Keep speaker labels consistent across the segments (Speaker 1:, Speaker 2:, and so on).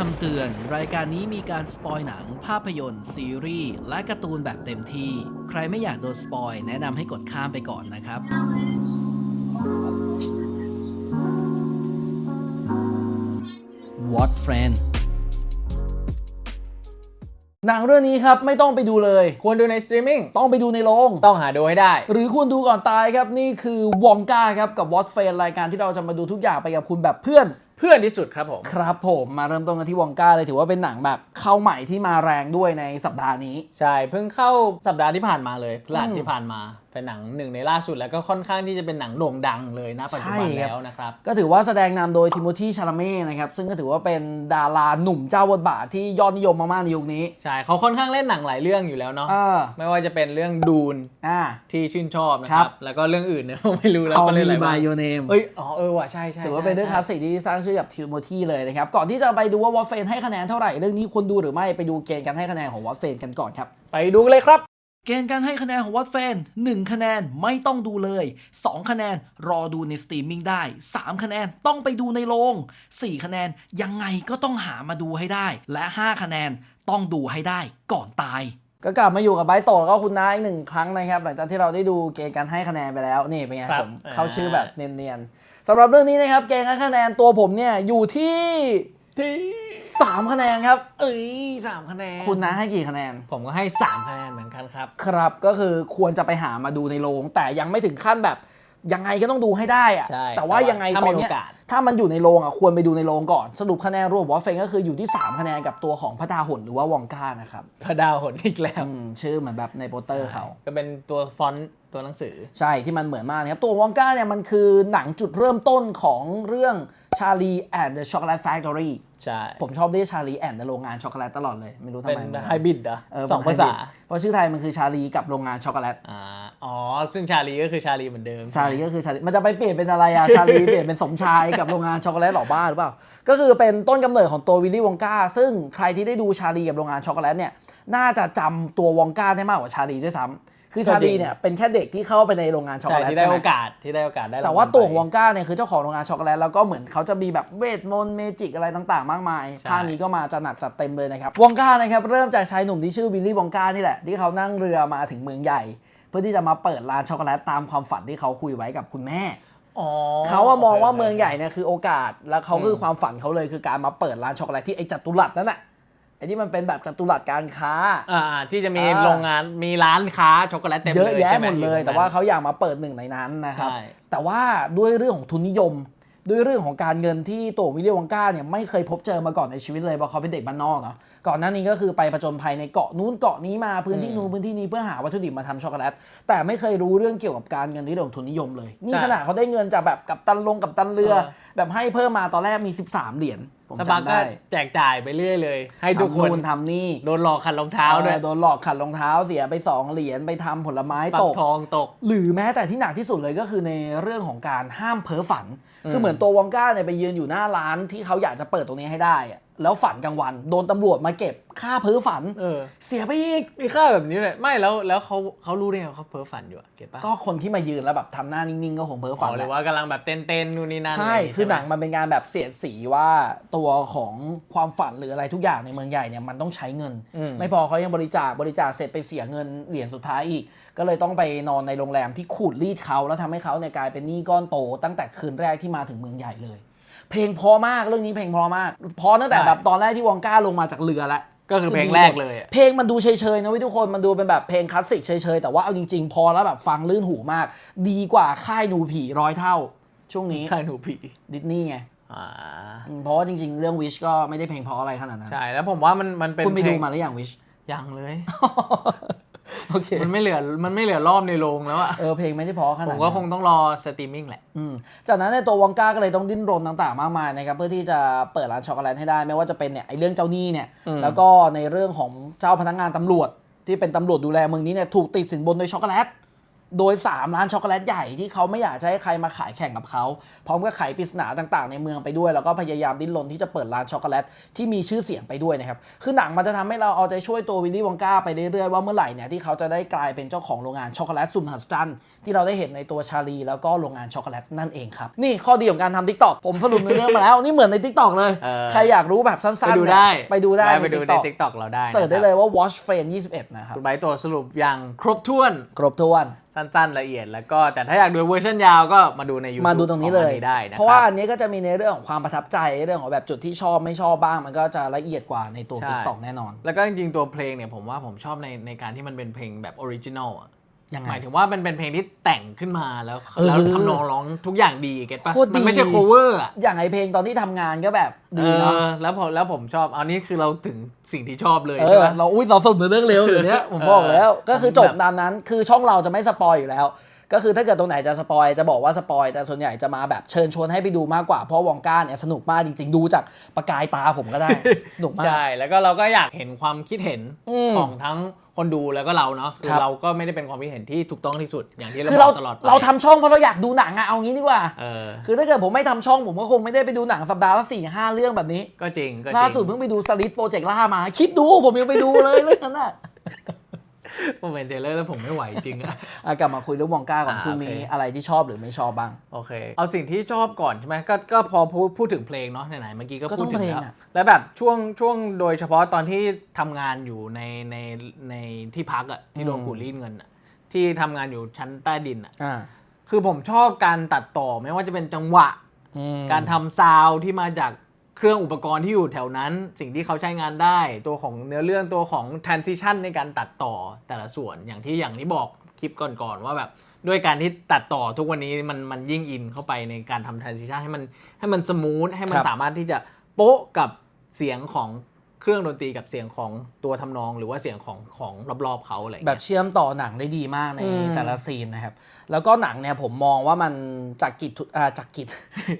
Speaker 1: คำเตือน รายการนี้มีการสปอยหนัง ภาพยนตร์ ซีรีส์ และการ์ตูนแบบเต็มที่ ใครไม่อยากโดนสปอย แนะนำให้กดข้ามไปก่อนนะครับ What Friend หนังเรื่องนี้ครับไม่ต้องไปดูเลย
Speaker 2: ควรดูในสตรีมมิ่ง
Speaker 1: ต้องไปดูในโรง
Speaker 2: ต้องหาดูให้ได้
Speaker 1: หรือคุณดูก่อนตายครับ นี่คือวองกาครับกับ What Friend รายการที่เราจะมาดูทุกอย่างไปกับคุณแบบเพื่อน
Speaker 2: เพื่อนที่สุดครับผม
Speaker 1: ครับผมมาเริ่มต้นกันที่วองกาเลยถือว่าเป็นหนังแบบเข้าใหม่ที่มาแรงด้วยในสัปดาห์นี้
Speaker 2: ใช่ เพิ่งเข้าสัปดาห์ที่ผ่านมาเลยพฤหัส
Speaker 1: อืม
Speaker 2: ที่ผ่านมา เป็นหนังหนึ่งในล่าสุดแล้วก็ค่อนข้างที่จะเป็นหนังโด่งดังเลยนะปัจจุบัน
Speaker 1: ใช่ครับ
Speaker 2: แล้วนะครับ
Speaker 1: ก็ถือว่าแสดงนำโดยทิโมธีชาลาเม่นะครับ ซึ่งก็ถือว่าเป็นดาราหนุ่มเจ้าบทบาทที่ยอดนิยมมากๆในยุคนี้
Speaker 2: ใช่ เขาค่อนข้างเล่นหนังหลายเรื่องอยู่แล้วเนาะ
Speaker 1: เออ
Speaker 2: ไม่ว่าจะเป็นเรื่องดูน
Speaker 1: อ่า
Speaker 2: ที่ชื่นชอบนะค
Speaker 1: ครั
Speaker 2: รับบแล้วก็เรื่องอื่นเนี่ยไม่รู้แล้ว
Speaker 1: เขา
Speaker 2: ก็เล่น
Speaker 1: มี
Speaker 2: อะไรบ้า
Speaker 1: บางยโยเนม
Speaker 2: เอ้ยอ๋อเออว่ะใช่ใช่
Speaker 1: ถือว่าเป็นเรื่องคลาส
Speaker 2: ใช่
Speaker 1: สิกที่สร้างชื่อกับทิโมธีเลยนะครับก่อนที่จะไปดูว่าวอฟเฟนให้คะแนนเท่าไหร่เรื่องนี้ควรดูหรือไม่ไปดูเกณฑ์การให้คะแนนของวอฟเฟนกันก่อนครับ
Speaker 2: ไปดูกันเลยครับ
Speaker 1: เกณฑ์การให้คะแนนของวัตแฟน1 คะแนนไม่ต้องดูเลย 2 คะแนนรอดูในสตรีมมิ่งได้ 3 คะแนนต้องไปดูในโรง 4 คะแนนยังไงก็ต้องหามาดูให้ได้ และ 5 คะแนนต้องดูให้ได้ก่อนตาย ก็กลับมาอยู่กับไบร์ทโตแล้วก็คุณน้าอีกหนึ่งครั้งนะครับ หลังจากที่เราได้ดูเกณฑ์การให้คะแนนไปแล้วนี่เป็นไง
Speaker 2: ครับ
Speaker 1: ผมเข้า
Speaker 2: อ่า
Speaker 1: ชื่อแบบเนียนๆสำหรับเรื่องนี้นะครับเกณฑ์การให้คะแนนตัวผมเนี่ยอยู่ที่
Speaker 2: ที่
Speaker 1: 3คะแนนครับ
Speaker 2: เอ้ยสามคะแนน
Speaker 1: คุณน้าให้กี่คะแนน
Speaker 2: ผมก็ให้สามคะแนนเหมือนกันครับ
Speaker 1: ครับก็คือควรจะไปหามาดูในโรงแต่ยังไม่ถึงขั้นแบบ ยังไงก็ต้องดูให้ได้อะ
Speaker 2: ใช่
Speaker 1: แต่ว่า
Speaker 2: แต่ว่า
Speaker 1: ยังไง
Speaker 2: ถ้า
Speaker 1: ต
Speaker 2: มี
Speaker 1: อนเนี้ย
Speaker 2: โอกาส
Speaker 1: ถ้ามันอยู่ในโรงอะควรไปดูในโรงก่อน สรุปคะแนนรวมวอฟเฟนก็คืออยู่ที่ 3 คะแนนกับตัวของพระดาหนหรือว่าวองกานะครับ
Speaker 2: พระดาวหนอีกแล้ว
Speaker 1: อืมชื่อเหมือนแบบในโปสเตอร์เขา
Speaker 2: ก็เป็นตัวฟอนต์ตัวหนังสือ
Speaker 1: ใช่ที่มันเหมือนมากนะครับ ตัววองกาเนี่ยมันคือหนังจุดเริ่มต้นของเรื่องชาลีแอนด์เดอะช็อกโกแลตแฟคทอรี่
Speaker 2: ใช่
Speaker 1: ผมชอบเรียกชาลีแอนด์โรงงานช็อกโกแลตตลอดเลย ไม่รู้ทำ
Speaker 2: เป็น
Speaker 1: ไมหมือนกัน
Speaker 2: ไฮบริดเหรอ
Speaker 1: เออ
Speaker 2: สองภาษา
Speaker 1: เพราะชื่อไทยมันคือชาลีกับโรงงานช็อกโกแลต
Speaker 2: อ่า อ๋อ ซึ่งชาลีก็คือชาลีเหมือนเดิม
Speaker 1: ชาลีก็คือชาลีมันจะไปเปลี่ยนเป็นอะไรอะชาลีเปลี่ยนเป็นสมชายกับโรงงานช็อกโกแลตหรอบ้าหรือเปล่า ก็คือเป็นต้นกำเนิดของตัววิลลี่วองกาซึ่งใครที่ได้ดูชาลีกับโรงงานช็อกโกแลตเนี่ยน่าจะจำตัววองกาได้มากกว่าชาลีด้วยซ้ำคือชาลีเนี่ยเป็นแค่เด็กที่เข้าไปในโรงงานช็อก
Speaker 2: ใช่
Speaker 1: โกแลต
Speaker 2: ที่ได้
Speaker 1: ใช่ไหม
Speaker 2: โอกาสที่ได้โอกาสได้
Speaker 1: แต่ว่าตัวของว
Speaker 2: ร
Speaker 1: องกาเนี่ยคือเจ้าของโรงงานช็อกโกแลตแล้วก็เหมือนเขาจะมีแบบเวทมนต์เมจิกอะไรต่างๆ มากมายภาคนี้ก็มาจะหนักจัดเต็มเลยนะครับวองกานะครับเริ่มจากชายหนุ่มที่ชื่อวิลลี่วองกานี่แหละที่เขานั่งเรือมาถึงเมืองใหญ่เพื่อที่จะมาเปิดร้านช็อกโกแลตตามความฝันที่เขาคุยไว้กับคุณแม่
Speaker 2: อ๋อ
Speaker 1: เขาอะมองว่า
Speaker 2: โค
Speaker 1: เมืองใหญ่เนี่ยคือโอกาสแล้วเขาคือความฝันเขาเลยคือการมาเปิดร้านช็อกโกแลตที่ไอ้จัตุรัสนั่นแหะไอ้ที่มันเป็นแบบจัตุรัสการค้า
Speaker 2: อ่าที่จะมี
Speaker 1: อ่า
Speaker 2: โรงงานมีร้านค้าช็อกโกแลตเต็ม
Speaker 1: เย
Speaker 2: เลย
Speaker 1: อะแยะ
Speaker 2: ใช่ไห
Speaker 1: มดเลย
Speaker 2: อ
Speaker 1: แต่ว่าเขาอยากมาเปิดหนึ่งในนั้นนะครับ
Speaker 2: ใช่
Speaker 1: แต่ว่าด้วยเรื่องของทุนนิยม ด้วยเรื่องของการเงินที่ตัววิลเลียมวองกาเนี่ยไม่เคยพบเจอมาก่อนในชีวิตเลยเพราะเขาเป็นเด็กบ้านนอกเนาะก่อนหน้านี้ก็คือไปประจนภัยในเกาะนู้นเกาะนี้มาพื้นที่นู้นพื้นที่นี้เพื่อหาวัตถุดิบมาทำช็อกโกแลตแต่ไม่เคยรู้เรื่องเกี่ยวกับการเงินที่เรื่องของทุนนิยมเลย นี่
Speaker 2: ใช่
Speaker 1: ขนาดเขาได้เงินจากแบบกับตันลงกับตันเรือ
Speaker 2: เออ
Speaker 1: แบบให้เพิ่มมาตอนแรกมี 13 เหรียญผม
Speaker 2: สปาร์
Speaker 1: จำ
Speaker 2: ก็
Speaker 1: ได้
Speaker 2: แจกจ่ายไปเรื่อยเลย ให้ทุกคน
Speaker 1: ทำนู่นทำนี่
Speaker 2: โดนหลอกขัดรองเท้าด้วย
Speaker 1: เออโดนหลอกขัดรองเท้าเสียไปสองเหรียญไปทำผลไม้
Speaker 2: ปั
Speaker 1: ต
Speaker 2: ก
Speaker 1: ก
Speaker 2: ทองตก
Speaker 1: หรือแม้แต่ที่หนักที่สุดเลยก็คือในเรื่องของการห้ามเพ้อฝัน
Speaker 2: อืม
Speaker 1: คือเหมือนตัววองก้าเนี่ยไปยืนอยู่หน้าร้านที่เขาอยากจะเปิดตรงนี้ให้ได้อะ แล้วฝันกลางวัน โดนตำรวจมาเก็บค่าเพ้อฝัน
Speaker 2: เออ
Speaker 1: เสียไปอีก
Speaker 2: มีค่าแบบนี้เลยไม่แล้วแล้วเขาเขารู้ได้ไงว่าเขาเพ้อฝันอยู่อะเก็ตปะ
Speaker 1: ก็คนที่มายืนแล้วแบบทำหน้านิ่งๆ ก็คงเพ้อ
Speaker 2: อ๋
Speaker 1: ฝั
Speaker 2: อนห
Speaker 1: แห
Speaker 2: รือ
Speaker 1: ละ
Speaker 2: ว่ากำลังแบบเต้นเต้นๆนู่นนี่นั่น
Speaker 1: ใช่ะ
Speaker 2: ไร
Speaker 1: คือหนัง
Speaker 2: ใช่ไมั
Speaker 1: นเป็นการแบบเสียดสีว่าตัวของความฝันหรืออะไรทุกอย่างในเมืองใหญ่เนี่ยมันต้องใช้เงิน
Speaker 2: อืม
Speaker 1: ไม่พอเขายังบริจาคบริจาคเสร็จไปเสียเงินเหรียญสุดท้ายอีก ก็เลยต้องไปนอนในโรงแรมที่ขูดรีดเขาแล้วทำให้เขาเนี่ยกลายเป็นหนี้ก้อนโต ตั้งแต่คืนแรกที่มาถึงเมืองใหญ่เลย เพลงเพอมากเรื่องนี้เพลงเพอมากเพอตั้งแต่แบบตอนแรกที่วองก้าลงมาจากเรือแล้ว
Speaker 2: ก็คือเพลงแรกเลยอะ
Speaker 1: เพลงมันดูเฉยๆนะเว้ยทุกคนมันดูเป็นแบบเพลงคลาสสิกเฉยๆ แต่ว่าเอาจริงๆ พอแล้วแบบฟังลื่นหูมาก ดีกว่าค่ายหนูผีร้อยเท่า ช่วงนี้
Speaker 2: ค่ายหนูผี
Speaker 1: ดิสนีย์ไง
Speaker 2: อ่า
Speaker 1: อืมเพราะว่าจริงๆ เรื่องวิชก็ไม่ได้เพลงเพราะอะไรขนาดนั้น
Speaker 2: ใช่แล้วผมว่ามันมันเป็น
Speaker 1: คุณไป
Speaker 2: เพล
Speaker 1: ดู
Speaker 2: ง
Speaker 1: มาหรือยังวิช
Speaker 2: ยังเลย
Speaker 1: โอเค
Speaker 2: มันไม่เหลือมันไม่เหลือรอบในโรงแล้วอะ
Speaker 1: เออเพลงไม่ได้เพราะข
Speaker 2: ผ
Speaker 1: นาด
Speaker 2: ม
Speaker 1: นั้น
Speaker 2: ก็คงต้องรอสตรีมมิ่งแหละ
Speaker 1: อืมจากนั้นในตัววองก้าก็เลยต้องดิ้นรนต่างๆ มากมายนะครับเพื่อที่จะเปิดร้านช็อกโกแลตให้ได้ไม่ว่าจะเป็นเนี่ยไอ้เรื่องเจ้าหนี้เนี่ย
Speaker 2: อืม
Speaker 1: แล้วก็ในเรื่องของเจ้าพนักงานตำรวจที่เป็นตำรวจดูแลเมืองนี้เนี่ยถูกติดสินบนโดยช็อกโกแลต โดย 3 ร้านช็อกโกแลตใหญ่ที่เขาไม่อยากจะให้ใครมาขายแข่งกับเขาพร้อมกับไขปริศนาต่างๆ ในเมืองไปด้วย แล้วก็พยายามดิ้นรนที่จะเปิดร้านช็อกโกแลตที่มีชื่อเสียงไปด้วยนะครับคือหนังมันจะทำให้เราเอาใจช่วยตัววิลลี่วองกาไปเรื่อยๆว่าเมื่อไหร่เนี่ยที่เขาจะได้กลายเป็นเจ้าของโรงงานช็อกโกแลตสุดมหัศจรรย์ที่เราได้เห็นในตัวชาลีแล้วก็โรงงานช็อกโกแลตนั่นเองครับนี่ข้อดีของการทำทิกตอกผมสรุปในอเรื่องมาแล้วนี่เหมือนในทิกตอกเลย
Speaker 2: เออ
Speaker 1: ใครอยากรู้แบบสั้นๆ
Speaker 2: ไปดู
Speaker 1: เนี่ย
Speaker 2: ได้
Speaker 1: ไปดูได้
Speaker 2: ไปดูใน
Speaker 1: TikTok
Speaker 2: TikTok เราได้
Speaker 1: เสิร์ชได้
Speaker 2: นะครับ
Speaker 1: เลยว่า watch friend 21นะครับ
Speaker 2: คุณไบร์ทตัวสรุปอย่างครบถ้วน
Speaker 1: ครบถ้วน
Speaker 2: สั้นๆละเอียด แล้วก็แต่ถ้าอยากดูเวอร์ชันยาวก็มาดูใน YouTube
Speaker 1: มาดูตรงนี้เลย
Speaker 2: ขอได้นะคบ
Speaker 1: เพราะว่าอันนี้ก็จะมีในเรื่องของความประทับใจเรื่องของแบบจุดที่ชอบไม่ชอบบ้าง มันก็จะละเอียดกว่าในตัว
Speaker 2: ใช่
Speaker 1: TikTok แน่นอน
Speaker 2: แล้วก็จริงๆตัวเพลงเนี่ยผมว่าผมชอบในในการที่มันเป็นเพลงแบบออริจินอลอะ
Speaker 1: ยังไง
Speaker 2: หมายถึงว่ามันเป็นเพลงที่แต่งขึ้นมาแล้ว
Speaker 1: เออ
Speaker 2: แล้วทำนองร้องทุกอย่างดีเก็ตปะ
Speaker 1: โคตรดี
Speaker 2: มันไม่ใช่ cover อะ
Speaker 1: อย่างไอเพลงตอนที่ทำงานก็แบบ
Speaker 2: เอ
Speaker 1: ดีเนาะ
Speaker 2: อแล้วผมแล้วผมชอบอันนี้คือเราถึงสิ่งที่ชอบเลย
Speaker 1: เอ
Speaker 2: ใช่
Speaker 1: อ
Speaker 2: ปะ
Speaker 1: เราอุ้ยเราสนุกเรื่องเร็วเดี๋ยวนี้ผมบอกแล้ว ก็คือจบตามนั้นคือช่องเราจะไม่สปอยอยู่แล้ว ก็คือถ้าเกิดตรงไหนจะสปอยจะบอกว่าสปอยแต่ส่วนใหญ่จะมาแบบเชิญชวนให้ไปดูมากกว่าเพราะวองก้าเนี่ยสนุกมากจริง ๆ ดูจากประกายตาผมก็ได้ สนุกมาก
Speaker 2: ใช่ แล้วก็เราก็อยากเห็นความคิดเห็น
Speaker 1: อืม
Speaker 2: ของทั้งคนดูแล้วก็เราเนาะคือ
Speaker 1: ครับ
Speaker 2: เราก็ไม่ได้เป็นความคิดเห็นที่ถูกต้องที่สุดอย่างที่เรา
Speaker 1: คือ
Speaker 2: บ
Speaker 1: เรา
Speaker 2: อกตลอดไป
Speaker 1: เราทำช่องเพราะเราอยากดูหนังอะเอางี้ดีกว่า
Speaker 2: เออ
Speaker 1: คือถ้าเกิดผมไม่ทำช่องผมก็คงไม่ได้ไปดูหนังสัปดาห์ละสี่ห้าเรื่องแบบนี้
Speaker 2: ก็จริงก็จริง
Speaker 1: ล่าสุดเพิ่งไปดูสลิดโปรเจกต์ล่ามา คิดดูผมยังไปดูเลยเรื่องนั้นอะ
Speaker 2: ผมเป็นเทรลเลอร์แล้วผมไม่ไหวจริงอะ
Speaker 1: อะกลับมาคุยเรื่องวองก้าก่อน
Speaker 2: อ่า
Speaker 1: คุณ
Speaker 2: โอเค
Speaker 1: มีอะไรที่ชอบหรือไม่ชอบบ้าง
Speaker 2: โอเค เอาสิ่งที่ชอบก่อนใช่ไหมก็ก็พอพูดพูดถึงเพลงเนาะไหนๆเมื่อกี้ก็
Speaker 1: ก็ต้
Speaker 2: พู
Speaker 1: อ
Speaker 2: ด
Speaker 1: ง
Speaker 2: ถึง
Speaker 1: เพลง
Speaker 2: แล้ว
Speaker 1: อะ
Speaker 2: แล้วแบบช่วงช่วงโดยเฉพาะตอนที่ทำงานอยู่ในในในที่พักอะที่โดน
Speaker 1: อืม
Speaker 2: ขูดรีดเงินอะที่ทำงานอยู่ชั้นใต้ดินอะ
Speaker 1: อ่า
Speaker 2: คือผมชอบการตัดต่อไม่ว่าจะเป็นจังหวะ
Speaker 1: อืม
Speaker 2: การทำซาวด์ที่มาจาก เครื่องอุปกรณ์ที่อยู่แถวนั้น สิ่งที่เขาใช้งานได้ ตัวของเนื้อเรื่องตัวของ transition ในการตัดต่อแต่ละส่วนอย่างที่อย่างที่บอกคลิปก่อนๆว่าแบบด้วยการที่ตัดต่อทุกวันนี้มันมันยิ่งอินเข้าไปในการทำ transition ให้มันให้มันสมูทให้มัน
Speaker 1: ครับ
Speaker 2: สามารถที่จะโป๊ะกับเสียงของ เครื่องดนตรีกับเสียงของตัวทำนอง หรือว่าเสียงของของรอบๆเขาอะไรอย่าง
Speaker 1: แบ
Speaker 2: เงี้
Speaker 1: บ
Speaker 2: ย
Speaker 1: เชื่อมต่อหนังได้ดีมากใน
Speaker 2: อืม
Speaker 1: แต่ละซีนนะครับ แล้วก็หนังเนี่ยผมมองว่ามันจากกิจทุอ่าจากกิจ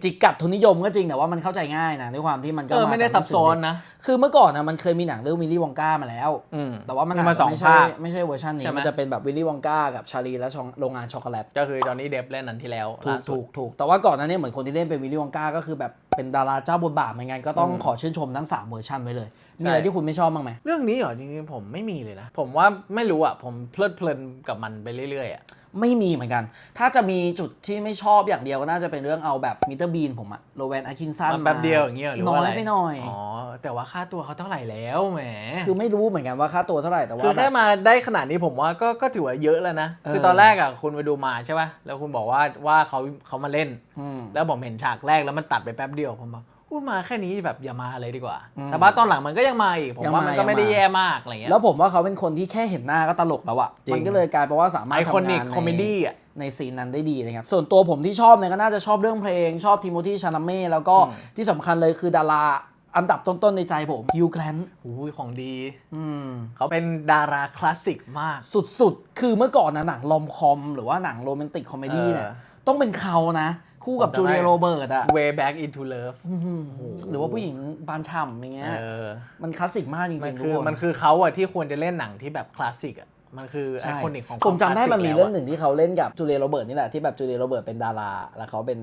Speaker 1: จิกกัดทุนนิยมก็จริงแต่ว่ามันเข้าใจง่ายนะด้วยความที่มันก็
Speaker 2: เออ
Speaker 1: มา
Speaker 2: ไม่ได้
Speaker 1: จาก
Speaker 2: ซับซ้อน
Speaker 1: หงสืเด็ก
Speaker 2: นะ
Speaker 1: คือเมื่อก่อนนะมันเคยมีหนังเรื่องวิลลี่วองกามาแล้ว
Speaker 2: อืม
Speaker 1: แต่ว่ามัน
Speaker 2: มาสอง
Speaker 1: ไม่ใช่
Speaker 2: ภาค
Speaker 1: ไม่ใช่เวอร์ชันนี้
Speaker 2: ใช่ไหม
Speaker 1: มันจะเป็นแบบวิลลี่วองกากับชาลีและชองโรงงานช็อกโกแลต
Speaker 2: ก็คือตอนนี้เดฟเล่นนั้นที่แล้ว
Speaker 1: ถู
Speaker 2: ล่ากสุ
Speaker 1: ถู
Speaker 2: ด
Speaker 1: กถูกแต่ว่าก่อนหนั้นเนี่ยเหมือนคนที่เล่นเป็นวิลลี่วองกาก็คือแบบ เป็นดาราเจ้าบทบาทเหมือนกันก็ต้อง
Speaker 2: อืม
Speaker 1: ขอชื่นชมทั้ง3เวอร์ชันไว้เลย มี
Speaker 2: ใช่
Speaker 1: อะไรที่คุณไม่ชอบบ้างไหม
Speaker 2: เรื่องนี้เหรอจริงๆผมไม่มีเลยนะ ผมว่าไม่รู้อะ ผมเพลิดเพลินกับมันไปเรื่อยๆอะ
Speaker 1: ไม่มีเหมือนกัน ถ้าจะมีจุดที่ไม่ชอบอย่างเดียวก็น่าจะเป็นเรื่องเอาแบบมิเตอร์บีนผมอะโรแวนอาคินสัน
Speaker 2: มันแป๊บเดียวอย่างเงี้ยหรือ
Speaker 1: น้
Speaker 2: ว่า
Speaker 1: อ
Speaker 2: อะไร
Speaker 1: ยไปหน่อย
Speaker 2: อ๋อ แต่ว่าค่าตัวเขาเท่าไหร่แล้วแหม
Speaker 1: คือไม่รู้เหมือนกันว่าค่าตัวเท่าไหร่แต่ว่า
Speaker 2: คือ
Speaker 1: แบ
Speaker 2: แค่
Speaker 1: บ
Speaker 2: มาได้ขนาดนี้ผมว่าก็ก็ถือว่าเยอะแล้วนะ
Speaker 1: เออ
Speaker 2: คือตอนแรกอะคุณไปดูมาใช่ป่ะแล้วคุณบอกว่าว่าเขาเขามาเล่น
Speaker 1: อืม
Speaker 2: แล้วผมเห็นฉากแรกแล้วมันตัดไปแป๊บเดียวผมบอกพูดมาแค่นี้แบบอย่ามาเลยดีกว่า
Speaker 1: อืม
Speaker 2: แต่ว่าตอนหลังมันก็ยังมาอีก ผม
Speaker 1: ยัง
Speaker 2: ว่า
Speaker 1: มา
Speaker 2: มันก็ไม่ได้
Speaker 1: ยังมา
Speaker 2: แย่มากอะไรเงี้ย
Speaker 1: แล้วผมว่าเขาเป็นคนที่แค่เห็นหน้าก็ตลกแล้วอะ
Speaker 2: จริง
Speaker 1: มันก็เลยกลายเป็นว่าสามารถ
Speaker 2: ไอคอ
Speaker 1: ทำ
Speaker 2: นิ
Speaker 1: งากน
Speaker 2: คอมเม
Speaker 1: ใน
Speaker 2: ดี้อะ
Speaker 1: ในซีนนั้นได้ดีนะครับ ส่วนตัวผมที่ชอบเนี่ยก็น่าจะชอบเรื่องเพลง ชอบทิโมธีชานาเม่แล้วก็
Speaker 2: อืม
Speaker 1: ที่สำคัญเลยคือดารา อันดับต้นๆในใจผมฮิวแกรนต์
Speaker 2: หูยของดี
Speaker 1: อืม
Speaker 2: เขาเป็นดาราคลาสสิกมาก
Speaker 1: สุดๆ คือเมื่อก่อนนะหนังลอมคอม หรือว่าหนังโรแมนติกคอมเมดี้เนี่ย
Speaker 2: เออ
Speaker 1: ต้องเป็นเขานะ คู่กับ
Speaker 2: ผมจำ
Speaker 1: จูเลีย
Speaker 2: ได้
Speaker 1: โรเบิร์ตอะ
Speaker 2: Way Back into Love
Speaker 1: หรือว่าผู้หญิงบานฉ่ำอย่างเงี้ย
Speaker 2: เออ
Speaker 1: มันคลาสสิกมากจ
Speaker 2: มั
Speaker 1: ริ
Speaker 2: น
Speaker 1: งๆทุ
Speaker 2: คื
Speaker 1: ก
Speaker 2: อ
Speaker 1: คน
Speaker 2: มันคือเขาอะที่ควรจะเล่นหนังที่แบบคลาสสิกอะมันคือไอ
Speaker 1: ใช่
Speaker 2: คอนิกของ
Speaker 1: ผมจำได้
Speaker 2: ควา
Speaker 1: มันมี
Speaker 2: คลาสสิก
Speaker 1: เรื่องหนึ่งที่เขาเล่นกับจูเลียโรเบิร์ตนี่แหละที่แบบจูเลียโรเบิร์ตเป็นดารา แล้วเขาเป็น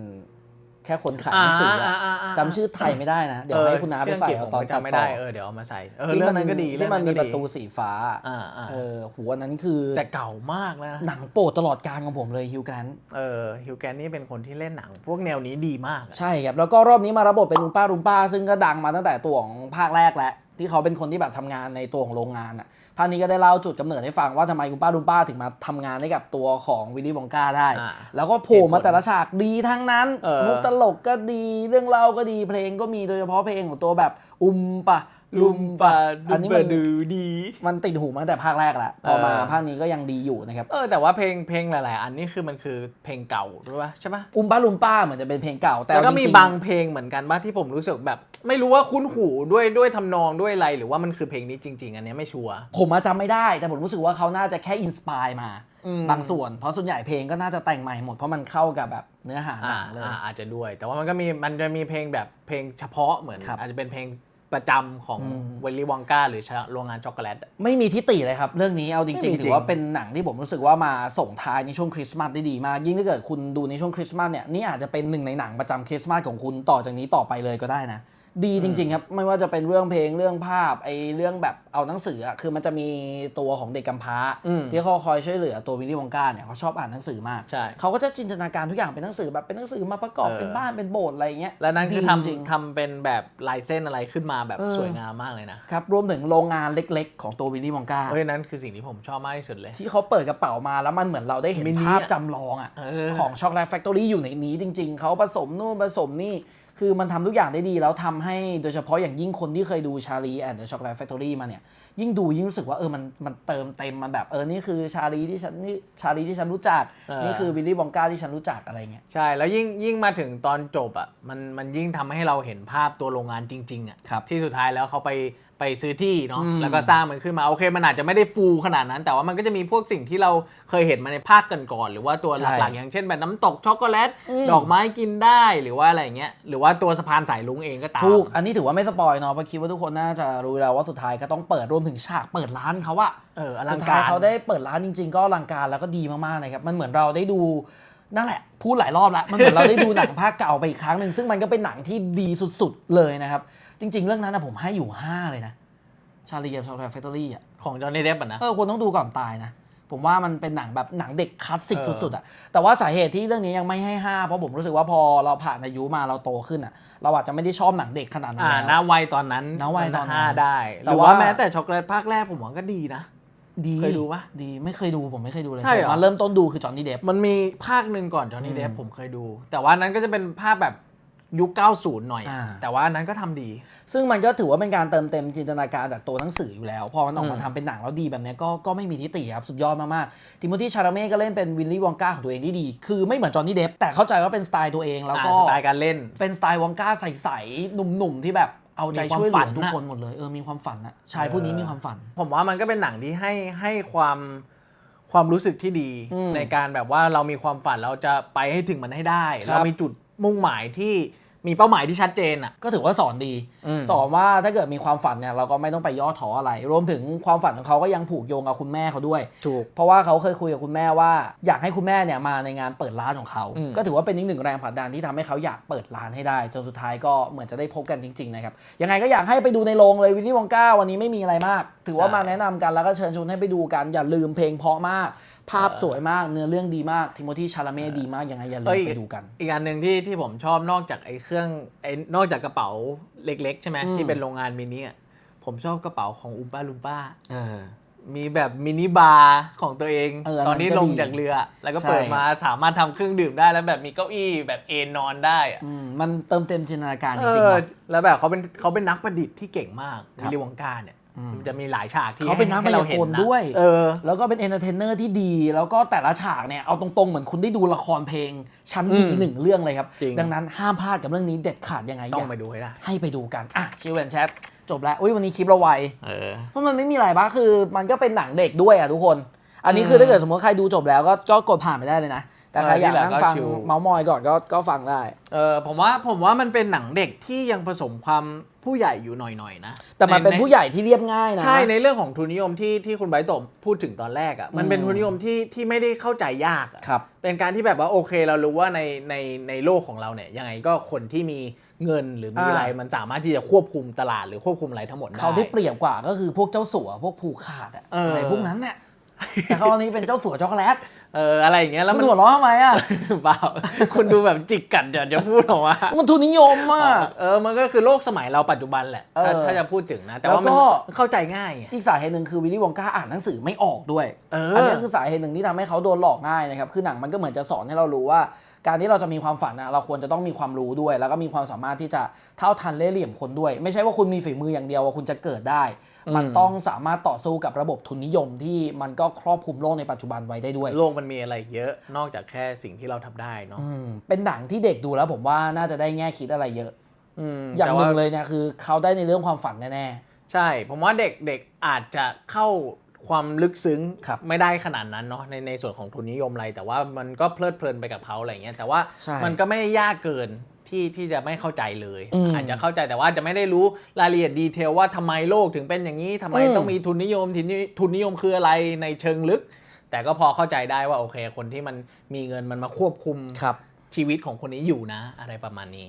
Speaker 1: แค่คนขายหนังสืออะ
Speaker 2: อ่าอ่าอ่า
Speaker 1: จำชื่อไทยไม่ได้นะ เดี๋ยวให้คุณน้าไปใส่เอาตอน
Speaker 2: จำไม่ได้
Speaker 1: ตัดต่
Speaker 2: เออเดี๋ยวเอามาใส่เออ
Speaker 1: ที่
Speaker 2: เรื่องนั้นก็ดี
Speaker 1: ที่มันมี
Speaker 2: เอง
Speaker 1: ประตูสีฟ้า
Speaker 2: อ่าอ่า
Speaker 1: เออหัวนั้นคือ
Speaker 2: แต่เก่ามากแล้วนะ
Speaker 1: หนังโปรดตลอดการของผมเลยฮิวแกรนต์
Speaker 2: เออฮิวแกนนี่เป็นคนที่เล่นหนัง พวกแนวนี้ดีมากอะ
Speaker 1: ใช่ครับแล้วก็รอบนี้มารับบทเป็นลุงป้าลุงป้า ซึ่งก็ดังมาตั้งแต่ตัวของภาคแรกแล้ว ที่เขาเป็นคนที่แบบทำงานในตัวของโรงงานอะภาคนี้ก็ได้เล่าจุดกำเนิดให้ฟังว่าทำไมลุงป้าลุงป้าถึงมาทำงานให้กับตัวของวิลลี่บองกาได้
Speaker 2: อ่า
Speaker 1: แล้วก็โผล่มาแต่ละฉากดีทั้งนั้น
Speaker 2: เออ
Speaker 1: มุกตลกก็ดีเรื่องเล่าก็ดีเพลงก็มีโดยเฉพาะเพลงของตัวแบบอุมปะ ลุมปะอันนี้มัน
Speaker 2: ดูดี
Speaker 1: มันติดหูมาตั้งแต่ภาคแรกแล้วพอมา
Speaker 2: เออ
Speaker 1: ภาคนี้ก็ยังดีอยู่นะครับ
Speaker 2: เออแต่ว่าเพลงเพลงหลาย ๆ อันนี่คือมันคือเพลงเก่าด้วยปะใช่ปะ
Speaker 1: อุมป้าลุมป้าเหมือนจะเป็นเพลงเก่า แต่
Speaker 2: แล้วก็
Speaker 1: เอ
Speaker 2: มี
Speaker 1: จริงๆ
Speaker 2: บางเพลงเหมือนกันว่าที่ผมรู้สึกแบบ ไม่รู้ว่าคุ้นหูด้วยด้วยทำนองด้วยอะไรหรือว่ามันคือเพลงนี้จริง ๆ อันเนี้ยไม่ชัวร์
Speaker 1: ผมอาจจำไม่ได้ แต่ผมรู้สึกว่าเขาน่าจะแค่อินสปายมา
Speaker 2: อืม
Speaker 1: บางส่วน เพราะส่วนใหญ่เพลงก็น่าจะแต่งใหม่หมด เพราะมันเข้ากับแบบเนื้อหาห
Speaker 2: อ่า
Speaker 1: นังเลย
Speaker 2: อ่าอาจจะด้วย แต่ว่ามันก็มีมันจะมีเพลงแบบเพลงเฉพาะเหมือน
Speaker 1: ครับ
Speaker 2: อาจจะเป็นเพลง ประจำของ
Speaker 1: อืม
Speaker 2: เวลลี่วองกาหรือโรงงานช็อกโกแลตอะ
Speaker 1: ไม่มีทิฏฐิเลยครับ เรื่องนี้เอาจ
Speaker 2: ไม่
Speaker 1: ริง
Speaker 2: มี
Speaker 1: ๆ
Speaker 2: จริง
Speaker 1: ถือว่าเป็นหนังที่ผมรู้สึกว่ามาส่งท้ายในช่วงคริสต์มาสได้ดีมาก ยิ่งถ้าเกิดคุณดูในช่วงคริสต์มาสเนี่ยนี่อาจจะเป็นหนึ่งในหนังประจำคริสต์มาสของคุณต่อจากนี้ต่อไปเลยก็ได้นะ ดีจริง ๆ ครับ ไม่ว่าจะเป็นเรื่องเพลงเรื่องภาพไอ้เรื่องแบบเอาหนังสืออะคือมันจะมีตัวของเด็กกำพร้า
Speaker 2: อืม
Speaker 1: ที่เขาคอยช่วยเหลือตัววิลลี่วองกาเนี่ยเขาชอบอ่านหนังสือมาก
Speaker 2: ใช่
Speaker 1: เขาก็จะจินตนาการทุกอย่างเป็นหนังสือแบบเป็นหนังสือมาประกอบ
Speaker 2: เออ
Speaker 1: เป็นบ้านเป็นโบสถ์อะไรอย่างเงี้ย
Speaker 2: และนั่นคือ
Speaker 1: ดี
Speaker 2: ท
Speaker 1: จริงำ
Speaker 2: ทำเป็นแบบลายเส้นอะไรขึ้นมาแบบ
Speaker 1: เออ
Speaker 2: สวยงามมากเลยนะ
Speaker 1: ครับรวมถึงโรงงานเล็ก ๆ ของตัววิลลี่วองกา
Speaker 2: เพราะฉะนั้นคือสิ่งที่ผมชอบมากที่สุดเลย
Speaker 1: ที่เขาเปิดกระเป๋ามาแล้วมันเหมือนเราได้เห็น
Speaker 2: มินิ
Speaker 1: ภาพ
Speaker 2: อะ
Speaker 1: จำลองอะ
Speaker 2: เออ
Speaker 1: ของช็อกโกแลตแฟคทอรี่อยู่ในนี้จริง ๆ เขาผสมนู่นผสมนี่ คือมันทำทุกอย่างได้ดีแล้วทำให้โดยเฉพาะอย่างยิ่งคนที่เคยดูชาลีแอนด์ช็อกโกแลตแฟคทอรี่มาเนี่ย ยิ่งดูยิ่งรู้สึกว่าเออมันมันเติมเต็มมันแบบเออนี่คือชาลีที่ฉันนี่ชาลีที่ฉันรู้จัก
Speaker 2: เออ
Speaker 1: นี่คือวิลลี่บองกาที่ฉันรู้จักอะไรเงี้ย
Speaker 2: ใช่ แล้วยิ่งยิ่งมาถึงตอนจบอะมันมันยิ่งทำให้เราเห็นภาพตัวโรงงานจริงๆอะ
Speaker 1: ครับ
Speaker 2: ที่สุดท้ายแล้วเขาไป ไปซื้อที่เนาะ
Speaker 1: อืม
Speaker 2: แล้วก็สร้างมันขึ้นมาโอเค มันอาจจะไม่ได้ฟูลขนาดนั้น แต่ว่ามันก็จะมีพวกสิ่งที่เราเคยเห็นมาในภาคกันก่อนๆหรือว่าตัวหลักๆ อย่างเช่นแบบน้ำตกช็อกโกแลต
Speaker 1: อืม
Speaker 2: ดอกไม้กินได้หรือว่าอะไรอย่างเงี้ยหรือว่าตัวสะพานสายลุงเองก็ตาม
Speaker 1: ถูก อันนี้ถือว่าไม่สปอยเนาะเพราะคิดว่าทุกคนน่าจะรู้แล้วว่าสุดท้ายก็ต้องเปิดรวมถึงฉากเปิดร้านเขาอะ
Speaker 2: เอออลั
Speaker 1: สุ
Speaker 2: ง
Speaker 1: ด
Speaker 2: กา
Speaker 1: ท้าย
Speaker 2: ร
Speaker 1: เขาได้เปิดร้านจริง ๆ ก็อลังการแล้วก็ดีมากๆนะครับ มันเหมือนเราได้ดู นั่นแหละ พูดหลายรอบแล้วมันเหมือนเราได้ดูหนังภาคเก่าไปอีกครั้งหนึ่งซึ่งมันก็เป็นหนังที่ดีสุดๆเลยนะครับ จริง ๆ เรื่องนั้นนะผมให้อยู่ 5 เลยนะชาลีกับช็อกโกแลตแฟคทอรี่อะ
Speaker 2: ของจอห์นนี่เดฟอะนะ
Speaker 1: เออคนต้องดูก่อนตายนะ ผมว่ามันเป็นหนังแบบหนังเด็กคลาสสิก
Speaker 2: เออ
Speaker 1: สุดๆอะแต่ว่าสาเหตุที่เรื่องนี้ยังไม่ให้5เพราะผมรู้สึกว่าพอเราผ่านอายุมาเราโตขึ้นอะ เราอาจจะไม่ได้ชอบหนังเด็กขนาดนั้น
Speaker 2: อ่า
Speaker 1: แล้ว
Speaker 2: ณวัยตอนนั้น
Speaker 1: ณวัยตอนนั้น
Speaker 2: ห้าได้ ห
Speaker 1: แต่
Speaker 2: รือว่า
Speaker 1: ว่า
Speaker 2: แม้แต่ช็อกโกแลตภาคแรกผมว่าก็ดีนะ
Speaker 1: ดี
Speaker 2: เคยดูปะ
Speaker 1: ดีไม่เคยดูผมไม่เคยดูเลย
Speaker 2: ใช่เหรอ
Speaker 1: ผมมาเริ่มต้นดูคือจอห์นนี่เดฟ
Speaker 2: มันมีภาคหนึ่งก่อนจอห์นนี่
Speaker 1: อืม
Speaker 2: เดฟผมเคยดู แต่ว่านั้นก็จะเป็นภาพแบบยุค 90 หน่อย
Speaker 1: อ่า
Speaker 2: แต่ว่านั้นก็ทำดี
Speaker 1: ซึ่งมันก็ถือว่าเป็นการเติมเต็มจินตนาการจากตัวหนังสืออยู่แล้ว พอมันออกมา
Speaker 2: อืม
Speaker 1: ทำเป็นหนังแล้วดีแบบเนี้ยก็ก็ไม่มีทิฏฐิครับ สุดยอดมาก ๆ ทิโมธีชาราเม่ก็เล่นเป็นวิลลี่วองกาของตัวเองที่ดี คือไม่เหมือนจอห์นนี่เดฟแต่เข้าใจว่าเป็นสไตล์ตัวเองแล้ว
Speaker 2: อ่า
Speaker 1: ก็
Speaker 2: สไตล์การเล่น
Speaker 1: เป็นสไตล์วองกาใส ๆ หนุ่ม ๆ ที่แบบ เอาใจ
Speaker 2: มีความ
Speaker 1: ช่วยเหลื
Speaker 2: ฝั
Speaker 1: อนทุก
Speaker 2: น่ะ
Speaker 1: คนหมดเลยเออมีความฝันอะชายผู้นี้มีความฝัน
Speaker 2: ผมว่ามันก็เป็นหนังที่ให้ให้ความความรู้สึกที่ดี
Speaker 1: อืม
Speaker 2: ในการแบบว่าเรามีความฝันเราจะไปให้ถึงมันให้ได้
Speaker 1: ครับ
Speaker 2: เรามีจุดมุ่งหมายที่ มีเป้าหมายที่ชัดเจนอะ
Speaker 1: ก็ถือว่าสอนดี
Speaker 2: อืม
Speaker 1: สอนว่าถ้าเกิดมีความฝันเนี่ยเราก็ไม่ต้องไปย่อท้ออะไร รวมถึงความฝันของเขาก็ยังผูกโยงกับคุณแม่เขาด้วย
Speaker 2: ถูก
Speaker 1: เพราะว่าเขาเคยคุยกับคุณแม่ว่า อยากให้คุณแม่เนี่ยมาในงานเปิดร้านของเขา
Speaker 2: อืม
Speaker 1: ก็ถือว่าเป็นอีกหนึ่งแรงผลักดันที่ทำให้เขาอยากเปิดร้านให้ได้จนสุดท้ายก็เหมือนจะได้พบกันจริงๆนะครับยังไงก็อยากให้ไปดูในโรงเลยวินนี่วองก้าวันนี้ไม่มีอะไรมาก ถือว่ามาแนะนำกันแล้วก็เชิญชวนให้ไปดูกันอย่าลืมเพลงเพราะมาก ภาพสวยมากเนื้อเรื่องดีมากทิโมธีชาลาเม่ดีมากยังไงอย่าลื
Speaker 2: เอ้
Speaker 1: ม
Speaker 2: ย
Speaker 1: ไปดูกัน
Speaker 2: อีกอันหนึ่งที่ที่ผมชอบนอกจากไอ้เครื่องไอ้นอกจากกระเป๋าเล็ก ๆ ใช่ไหม
Speaker 1: อืม
Speaker 2: ที่เป็นโรงงานมินิอะผมชอบกระเป๋าของอุมป้าลุมป้า
Speaker 1: เออ
Speaker 2: มีแบบมินิบาร์ของตัวเอง
Speaker 1: เอออันนั้น
Speaker 2: ตอนที่
Speaker 1: ก็
Speaker 2: ลง
Speaker 1: ดี
Speaker 2: จากเรือ แล้วก็
Speaker 1: ใช่
Speaker 2: เปิดมาสามารถทำเครื่องดื่มได้แล้วแบบมีเก้าอี้แบบเอนนอนได้อะ
Speaker 1: อืมมันเติมเต็มจินตนาการจ
Speaker 2: เอ
Speaker 1: ริงๆ
Speaker 2: อ
Speaker 1: ว่ะ
Speaker 2: แล้วแบบเขาเป็นเขาเป็นนักประดิษฐ์ที่เก่งมาก
Speaker 1: ครับ
Speaker 2: วิลลี่วองกาเนี่ย
Speaker 1: อื ม
Speaker 2: มันจะมีหลายฉากที่
Speaker 1: เขาเป็นนัก
Speaker 2: ให้รห็
Speaker 1: มายากละด้วย
Speaker 2: เออ
Speaker 1: แล้วก็เป็นเอนเตอร์เทนเนอร์ที่ดี แล้วก็แต่ละฉากเนี่ย เอาตรงๆ เหมือนคุณได้ดูละครเพลง ชั้นดี
Speaker 2: อืม
Speaker 1: หนึ่งเรื่องเลยครับ
Speaker 2: จริง
Speaker 1: ดังนั้นห้ามพลาดกับเรื่องนี้เด็ดขาดยังไง
Speaker 2: ต้อ
Speaker 1: องยาก
Speaker 2: ไปดูให้ได้
Speaker 1: ให้ไปดูกัน อะชิวแอนแชทจบแล้ว อุ้ยวันนี้คลิปเราไว
Speaker 2: เออ
Speaker 1: เพราะมันไม่มีอะไรบ้างคือ มันก็เป็นหนังเด็กด้วยอะทุกคน อันนี้คือ
Speaker 2: ม
Speaker 1: ถ้าเกิดสมมติใครดูจบแล้วก็ก็กดผ่านไปได้เลยนะ แต่ใคร
Speaker 2: เออ
Speaker 1: อยาก
Speaker 2: ที่เหลือ
Speaker 1: นั่ง
Speaker 2: ก็
Speaker 1: ฟัง
Speaker 2: ชิล
Speaker 1: เมาส์มอยก่อนก็ก็ฟังได้
Speaker 2: เออผมว่าผมว่ามันเป็นหนังเด็กที่ยังผสมความผู้ใหญ่อยู่หน่อยๆนะ
Speaker 1: แต่มันเป็น
Speaker 2: ใผู้
Speaker 1: ใหญ่ที่เรียบง่ายนะ
Speaker 2: ใช่ในเรื่องของทุนนิยมที่ที่คุณไบร์ทโตพูดถึงตอนแรกอะ่ะมันเป็น
Speaker 1: อืม
Speaker 2: ทุนนิยมที่ที่ไม่ได้เข้าใจยากอะ
Speaker 1: ครับ
Speaker 2: เป็นการที่แบบว่าโอเคเรารู้ว่าในในในโลกของเราเนี่ยยังไงก็คนที่มีเงินหรือมี
Speaker 1: อ่า
Speaker 2: อะไรมันสามารถที่จะควบคุมตลาดหรือควบคุมอะไรทั้งหมดได้
Speaker 1: เขาได้เปรียบกว่าก็คือพวกเจ้าสัวพวกผูกขาดอะ
Speaker 2: เอออ
Speaker 1: ไรพวกนั้นเนี่ย แต่เขาอันนี้เป็นเจ้าสัวช็อกโกแลต
Speaker 2: เอออะไรอย่างเงี้ยแล้ว
Speaker 1: มั
Speaker 2: มันน
Speaker 1: หัวเราะทำไมอะ
Speaker 2: เปล่าคุณดูแบบจิกกัดเดี๋ยวจะพูดออกมา
Speaker 1: มันทุนนิยมมาก
Speaker 2: เออมันก็คือโลกสมัยเราปัจจุบันแหละถ้า
Speaker 1: เออ
Speaker 2: ถ้าจะพูดถึงนะ แต่ว่า
Speaker 1: แล้
Speaker 2: มัน
Speaker 1: วก็
Speaker 2: มันเข้าใจง่ายไง
Speaker 1: อีกสาเหตุหนึ่งคือวิลลี่วองกาอ่านหนังสือไม่ออกด้วย
Speaker 2: เอออั
Speaker 1: อันนี้คือสาเหตุหนึ่งที่ทำให้เขาโดนหลอกง่ายนะครับ คือหนังมันก็เหมือนจะสอนให้เรารู้ว่า การที่เราจะมีความฝันนะเราควรจะต้องมีความรู้ด้วย แล้วก็มีความสามารถที่จะเท่าทันเล่ห์เหลี่ยมคนด้วย ไม่ใช่ว่าคุณมีฝีมืออย่างเดียวว่าคุณจะเกิดได้ มันต้องสามารถต่อสู้กับระบบทุนนิยมที่มันก็ครอบคลุมโลกในปัจจุบันไว้ได้ด้วย
Speaker 2: โลกมันมีอะไรเยอะนอกจากแค่สิ่งที่เราทำได้เนาะ
Speaker 1: อืมเป็นหนังที่เด็กดูแล้วผมว่าน่าจะได้แง่คิดอะไรเยอะ
Speaker 2: อืม
Speaker 1: อย่าง
Speaker 2: แต่
Speaker 1: ห
Speaker 2: ว่า
Speaker 1: นึ่งเลยเนี่ยคือเขาได้ในเรื่องความฝันแน่
Speaker 2: ใช่ ผมว่าเด็กเด็กอาจจะเข้า ความลึกซึ้ง
Speaker 1: ครับ
Speaker 2: ไม่ได้ขนาดนั้นเนาะในในส่วนของทุนนิยมอะไร แต่ว่ามันก็เพลิดเพลินไปกับเขาอะไรเงี้ยแต่ว่า
Speaker 1: ใช่
Speaker 2: มันก็ไม่ได้ยากเกินที่ที่จะไม่เข้าใจเลย
Speaker 1: อืม
Speaker 2: อาจจะเข้าใจแต่ว่าจะไม่ได้รู้รายละเอียดดีเทลว่าทำไมโลกถึงเป็นอย่างนี้ทำไม
Speaker 1: อืม
Speaker 2: ต้องมีทุนนิยมทุนนิทุนนิยมคืออะไรในเชิงลึก แต่ก็พอเข้าใจได้ว่าโอเค คนที่มันมีเงินมันมาควบคุม
Speaker 1: ครับ
Speaker 2: ชีวิตของคนนี้อยู่นะ อะไรประมาณนี้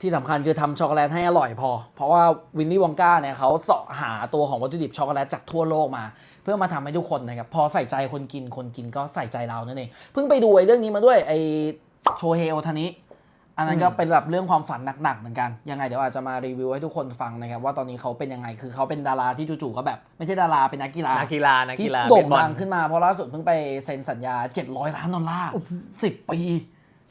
Speaker 1: ที่สำคัญคือทำช็อกโกแลตให้อร่อยพอ เพราะว่าวินนี่วองก้าเนี่ยเขาเสาะหาตัวของวัตถุดิบช็อกโกแลตจากทั่วโลกมา เพื่อมาทำให้ทุกคนนะครับ พอใส่ใจคนกินคนกินก็ใส่ใจเรานั่นเอง เพิ่งไปดูไอ้เรื่องนี้มาด้วยไอ้โชเฮโอทานิอันนั้นก็เป็นแบบเรื่องความฝันหนักๆเหมือนกัน ยังไงเดี๋ยวอาจจะมารีวิวให้ทุกคนฟังนะครับ ว่าตอนนี้เขาเป็นยังไงคือเขาเป็นดาราที่จู่ๆก็แบบ ไม่ใช่ดาราเป็นนักกีฬา
Speaker 2: นักกีฬานัก
Speaker 1: ที่
Speaker 2: กีฬา
Speaker 1: โด่ง
Speaker 2: เบสบอล
Speaker 1: ดังขึ้นมาเพราะล่าสุดเพิ่งไปเซ็นสัญญา 700 ล้านดอลลาร์10 ปี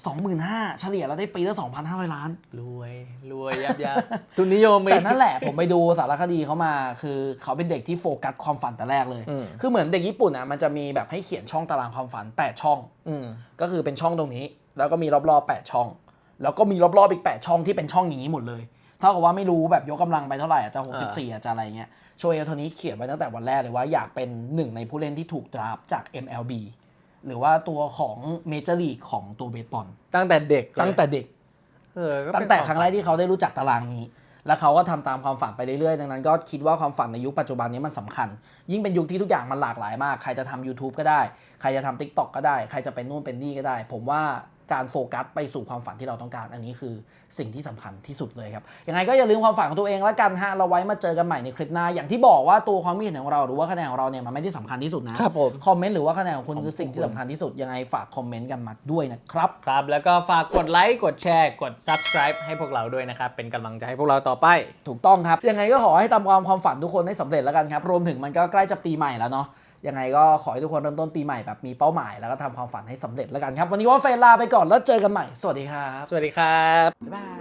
Speaker 1: 25,000เฉลี่ยแล้วได้ปีละ 2,500 ล้าน
Speaker 2: รวยรวยยับยับทุนนิยมอีก
Speaker 1: แต่นั่นแหละผมไปดูสารคดีเขามาคือเขาเป็นเด็กที่โฟกัสความฝันแต่แรกเลย
Speaker 2: อืม
Speaker 1: คือเหมือนเด็กญี่ปุ่นอะมันจะมีแบบให้เขียนช่องตารางความฝัน 8 ช่อง
Speaker 2: อืม
Speaker 1: ก็คือเป็นช่องตรงนี้ แล้วก็มีรอบๆ 8 ช่อง แล้วก็มีรอบๆอีก 8 ช่องที่เป็นช่องอย่างนี้หมดเลยเท่ากับว่าไม่รู้แบบยกกำลังไปเท่าไหร่อาจจะ64อาจจะอะไรเงี้ยโชเอลโทนี้เขียนไว้ตั้งแต่วันแรกเลยว่าอยากเป็นหนึ่งในผู้เล่นที่ถูกดราฟจาก MLB หรือว่าตัวของเมเจอร์ลีกของตัวเบสบอล
Speaker 2: ตั้งแต่เด็กเลย
Speaker 1: ตั้งแต่เด็ก
Speaker 2: เออก็เป็น
Speaker 1: ตั้งแต่
Speaker 2: วาม
Speaker 1: ครั้งแรกที่เขาได้รู้จักตารางนี้ แล้วเขาก็ทำตามความฝันไปเรื่อยๆ ดังนั้นก็คิดว่าความฝันในยุคปัจจุบันนี้มันสำคัญ ยิ่งเป็นยุคที่ทุกอย่างมันหลากหลายมาก ใครจะทำ YouTube ก็ได้ ใครจะทำ TikTok ก็ได้ ใครจะเป็นนู่นเป็นนี่ก็ได้ ผมว่า การโฟกัสไปสู่ความฝันที่เราต้องการ อันนี้คือสิ่งที่สำคัญที่สุดเลยครับ ยังไงก็อย่าลืมความฝันของตัวเองแล้วกันฮะ เราไว้มาเจอกันใหม่ในคลิปหน้า อย่างที่บอกว่าตัวความคิดเห็นของเราหรือว่าคะแนนของเราเนี่ยมันไม่ได้สำคัญที่สุดนะ
Speaker 2: ครับผม
Speaker 1: คอมเมนต์หรือว่าคะแนนของคุณ
Speaker 2: ของ
Speaker 1: คือสิ่งที่
Speaker 2: คุณ
Speaker 1: สำคัญที่สุด ยังไงฝากคอมเมนต์กันมาด้วยนะครับ
Speaker 2: ครับ แล้วก็ฝากกดไลค์ กดแชร์ กด subscribe ให้พวกเราด้วยนะครับ เป็นกำลังใจให้พวกเราต่อไป
Speaker 1: ถูกต้องครับ ยังไงก็ขอให้ตามความความฝันทุกคนให้สำเร็จแล้วกันครับ รวมถึงมันก็ใกล้จะปีใหม่แล้วเนาะ ยังไงก็ขอให้ทุกคนเริ่มต้นปีใหม่แบบมีเป้าหมายแล้วก็ทำความฝันให้สำเร็จแล้วกันครับ วันนี้ว่าเฟรนลาไปก่อนแล้วเจอกันใหม่ สวัสดีครับ
Speaker 2: สวัสดีครับ
Speaker 1: บ๊ายบาย